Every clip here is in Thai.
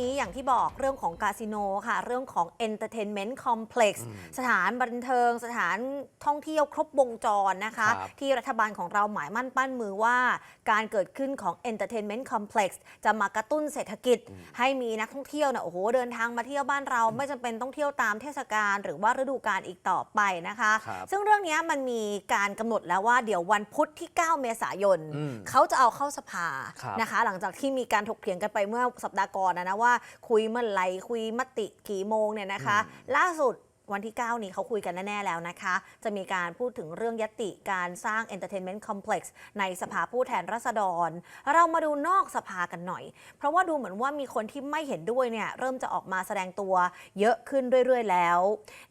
นี้อย่างที่บอกเรื่องของคาสิโนค่ะ เรื่องของ Entertainment Complex สถานบันเทิง สถานท่องเที่ยวครบวงจรนะคะครับที่รัฐบาลของเราหมายมั่นปั้นมือว่า การเกิดขึ้นของ Entertainment Complex จะมากระตุ้นเศรษฐกิจ ให้มีนักท่องเที่ยวเนี่ยโอ้โหเดินทางมาเที่ยวบ้านเราไม่จำเป็นต้องเที่ยวตามเทศกาลหรือว่าฤดูกาลอีกต่อไปนะคะครับซึ่งเรื่องนี้มันมีการกำหนดแล้วว่าเดี๋ยววันพุธที่ 9 เมษายนอืมเขาจะเอาเข้าสภาครับนะคะ หลังจากที่มีการถกเถียงกันไปเมื่อสัปดาห์ก่อนนะนะว่าคุยเมื่อไหร่คุยมติกี่โมงเนี่ยนะคะ ล่าสุด วันที่ 9 นี้เขาคุยกันแน่ ๆ แล้วนะคะ จะมีการพูดถึงเรื่องยติการสร้าง Entertainment Complex ในสภาผู้แทนราษฎร เรามาดูนอกสภากันหน่อย เพราะว่าดูเหมือนว่ามีคนที่ไม่เห็นด้วยเนี่ยเริ่มจะออกมาแสดงตัวเยอะขึ้นเรื่อย ๆ แล้ว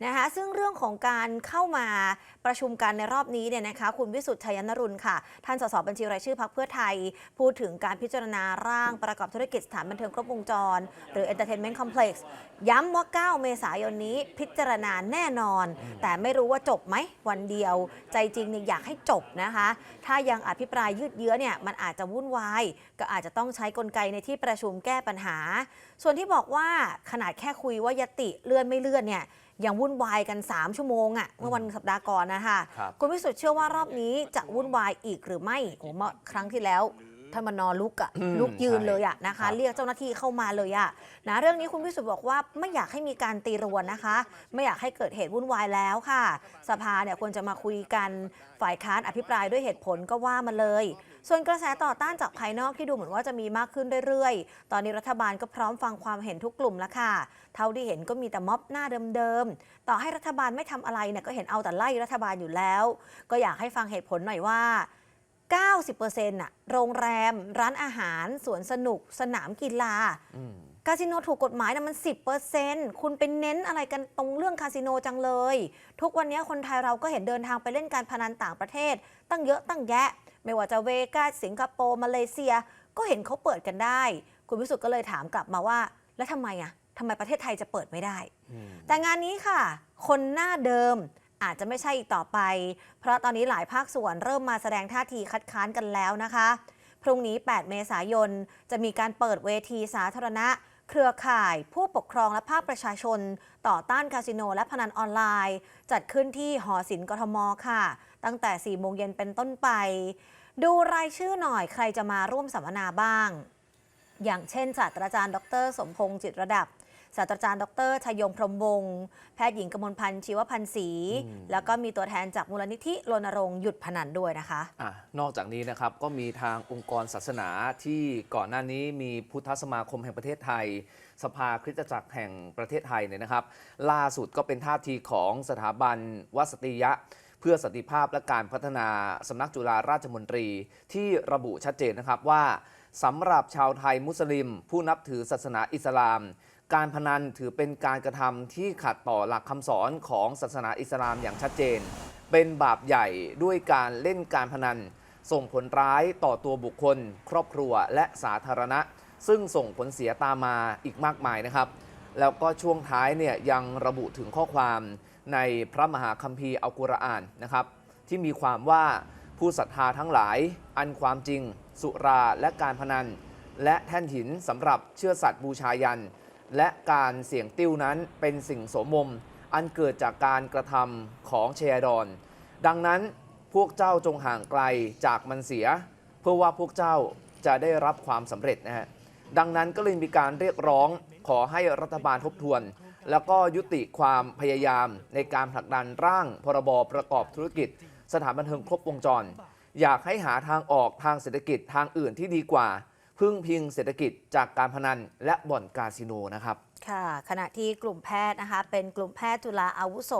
นะคะซึ่งเรื่องของการเข้ามาประชุมกันในรอบนี้เนี่ยนะคะคุณวิสุทธิ์ชัยนรุนค่ะ ท่านสสบัญชีรายชื่อพรรคเพื่อไทย พูดถึงการพิจารณาร่างประกอบธุรกิจสถานบันเทิงครบวงจร หรือ Entertainment Complex ย้ำว่า 9 เมษายนนี้พิจารณาแน่นอน แต่ไม่รู้ว่าจบไหมวันเดียว ใจจริงเนี่ยอยากให้จบนะคะ ถ้ายังอภิปรายยืดเยื้อเนี่ยมันอาจจะวุ่นวาย ก็อาจจะต้องใช้กลไกในที่ประชุมแก้ปัญหา ส่วนที่บอกว่าขนาดแค่คุยว่ายติเลื่อนไม่เลื่อนเนี่ยยังวุ่นวายกัน 3 ชั่วโมงอะ่ะเมื่อวันสัปดาห์ก่อนนะคะครับคุณวิสุทธ์เชื่อว่ารอบนี้จะวุ่นวายอีกหรือไม่โอ้เมื่อครั้งที่แล้ว ท่านมานอนลุกอะอืมลุกยืนใช่เลยอะนะครัคะบเรียกเจ้าหน้าที่เข้ามาเลยอะนะเรื่องนี้คุณวิสุทธ์บอกว่าไม่อยากให้มีการตีรวนนะคะ ไม่อยากให้เกิดเหตุวุ่นวายแล้วค่ะ สภาเนี่ยควรจะมาคุยกันฝ่ายค้านอภิปรายด้วยเหตุผลก็ว่ามาเลย ส่วนกระแสต่อต้านจากภายนอกที่ดูเหมือนว่าจะมีมากขึ้นเรื่อยๆ ตอนนี้รัฐบาลก็พร้อมฟังความเห็นทุกกลุ่มแล้วค่ะ เท่าที่เห็นก็มีแต่ม็อบหน้าเดิมๆ ต่อให้รัฐบาลไม่ทำอะไรเนี่ยก็เห็นเอาแต่ไล่รัฐบาลอยู่แล้ว ก็อยากให้ฟังเหตุผลหน่อยว่า 90%น่ะโรงแรม ร้านอาหาร สวนสนุก สนามกีฬาอืมคาสิโนถูกกฎหมายนะมัน 10%คุณเป็นเน้นอะไรกันตรงเรื่องคาสิโนจังเลย ทุกวันนี้คนไทยเราก็เห็นเดินทางไปเล่นการพนันต่างประเทศ ตั้งเยอะตั้งแยะ ไม่ว่าจะเวกัสสิงคโปร์มาเลเซีย ก็เห็นเขาเปิดกันได้ คุณวิสุทธ์ก็เลยถามกลับมาว่า แล้วทำไมอะทำไมประเทศไทยจะเปิดไม่ได้อืมแต่งานนี้ค่ะ คนหน้าเดิม อาจจะไม่ใช่อีกต่อไป เพราะตอนนี้หลายภาคส่วนเริ่มมาแสดงท่าทีคัดค้านกันแล้วนะคะ พรุ่งนี้ 8 เมษายน จะมีการเปิดเวทีสาธารณะ เครือข่าย ผู้ปกครองและภาคประชาชน ต่อต้านคาสิโนและพนันออนไลน์ จัดขึ้นที่หอศิลป์กทมค่ะ ตั้งแต่ 4 โมงเย็นเป็นต้นไป ดูรายชื่อหน่อยใครจะมาร่วมสัมมนาบ้าง อย่างเช่นศาสตราจารย์ ดร สมพงษ์จิตระดับ ศาสตราจารย์ ดรชยงพรหมวงศ์แพทย์หญิงกมลพันธ์ชีวพันธ์ศรีอืมแล้วก็มีตัวแทนจากมูลนิธิรณรงค์หยุดพนันด้วยนะคะอะนอกจากนี้นะครับก็มีทางองค์กรศาสนาที่ก่อนหน้านี้มีพุทธสมาคมแห่งประเทศไทย สภาคริสตจักรแห่งประเทศไทยเนี่ยนะครับ ล่าสุดก็เป็นท่าทีของสถาบันวสติยะเพื่อสันติภาพและการพัฒนาสำนักจุฬาราชมนตรีที่ระบุชัดเจนนะครับว่าสำหรับชาวไทยมุสลิม ผู้นับถือศาสนาอิสลาม การพนันถือเป็นการกระทำที่ขัดต่อหลักคำสอนของศาสนาอิสลามอย่างชัดเจน เป็นบาปใหญ่ด้วยการเล่นการพนัน ส่งผลร้ายต่อตัวบุคคล ครอบครัวและสาธารณะ ซึ่งส่งผลเสียตามมาอีกมากมายนะครับ แล้วก็ช่วงท้ายเนี่ยยังระบุถึงข้อความในพระมหาคัมภีร์อัลกุรอานนะครับ ที่มีความว่าผู้ศรัทธาทั้งหลายอันความจริง สุราและการพนัน และแท่นหินสำหรับเชื่อสัตว์บูชายัน และการเสี่ยงติ้วนั้นเป็นสิ่งโสมม อันเกิดจากการกระทำของเชยดอน ดังนั้นพวกเจ้าจงห่างไกลจากมันเสีย เพื่อว่าพวกเจ้าจะได้รับความสำเร็จนะฮะดังนั้นก็เลยมีการเรียกร้องขอให้รัฐบาลทบทวน แล้วก็ยุติความพยายามในการผลักดันร่างพรบประกอบธุรกิจ สถานบันเทิงครบวงจร อยากให้หาทางออกทางเศรษฐกิจทางอื่นที่ดีกว่า พึ่งพิงเศรษฐกิจจากการพนันและบ่อนคาสิโนนะครับ ค่ะขณะที่กลุ่มแพทย์นะคะเป็นกลุ่มแพทย์จุฬาอาวุโส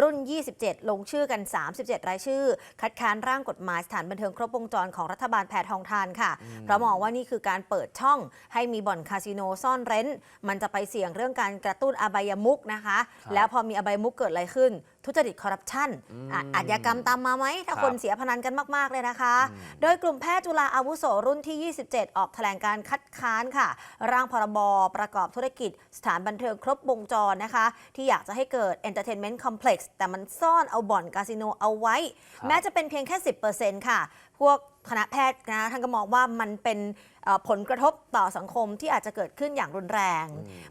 รุ่น 27 ลงชื่อกัน 37 รายชื่อ คัดค้านร่างกฎหมายสถานบันเทิงครบวงจรของรัฐบาลแพทองทานค่ะ เพราะมองว่านี่คือการเปิดช่องให้มีบ่อนคาสิโนซ่อนเร้น มันจะไปเสี่ยงเรื่องการกระตุ้นอบายมุกนะคะครับแล้วพอมีอบายมุกเกิดอะไรขึ้น ทุจริตคอร์รัปชันอะอาชญากรรมตามมาไหมถ้าครับคนเสียพนันกันมาก ๆ เลยนะคะ โดยกลุ่มแพทย์จุฬาอาวุโสรุ่นที่ 27 ออกแถลงการคัดค้านค่ะ ร่างพรบประกอบธุรกิจสถานบันเทิงครบวงจรนะคะ ที่อยากจะให้เกิด Entertainment Complex แต่มันซ่อนเอาบ่อนคาสิโนเอาไว้ครับแม้จะเป็นเพียงแค่ 10%ค่ะ พวกคณะแพทย์นะท่านก็มองว่ามันเป็นเอ่อผลกระทบต่อสังคมที่อาจจะเกิดขึ้นอย่างรุนแรง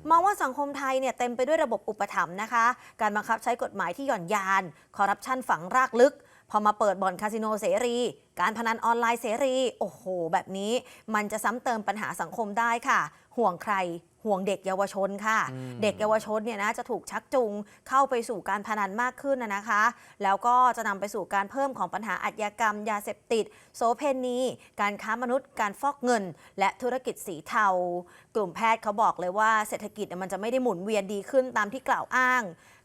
มองว่าสังคมไทยเนี่ยเต็มไปด้วยระบบอุปถัมภ์นะคะ การบังคับใช้กฎหมายที่หย่อนยาน คอร์รัปชันฝังรากลึก พอมาเปิดบ่อนคาสิโนเสรี การพนันออนไลน์เสรี โอ้โห แบบนี้ มันจะซ้ำเติมปัญหาสังคมได้ค่ะ ห่วงใคร ห่วงเด็กเยาวชนค่ะอืมเด็กเยาวชนเนี่ยนะจะถูกชักจูงเข้าไปสู่การพนันมากขึ้นนะนะคะ แล้วก็จะนำไปสู่การเพิ่มของปัญหาอาชญากรรม ยาเสพติด โสเพณี การค้ามนุษย์ การฟอกเงิน และธุรกิจสีเทา กลุ่มแพทย์เขาบอกเลยว่าเศรษฐกิจเนี่ยมันจะไม่ได้หมุนเวียนดีขึ้นตามที่กล่าวอ้าง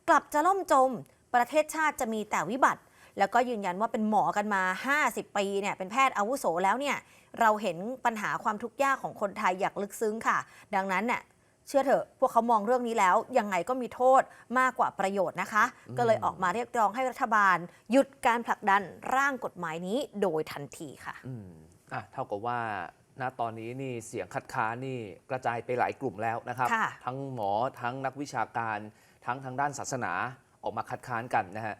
กลับจะล่มจม ประเทศชาติจะมีแต่วิบัติ แล้วก็ยืนยันว่าเป็นหมอกันมา 50 ปีเนี่ยเป็นแพทย์อาวุโสแล้วเนี่ยเราเห็นปัญหาความทุกข์ยากของคนไทยอย่างลึกซึ้งค่ะ ดังนั้นเนี่ยเชื่อเถอะ พวกเขามองเรื่องนี้แล้ว ยังไงก็มีโทษมากกว่าประโยชน์นะคะ ก็เลยออกมาเรียกร้องให้รัฐบาล หยุดการผลักดันร่างกฎหมายนี้โดยทันทีค่ะอืมอะเท่ากับว่าณตอนนี้นี่เสียงคัดค้านนี่กระจายไปหลายกลุ่มแล้วนะครับค่ะทั้งหมอทั้งนักวิชาการ ทั้งทางด้านศาสนาออกมาคัดค้านกันนะฮะ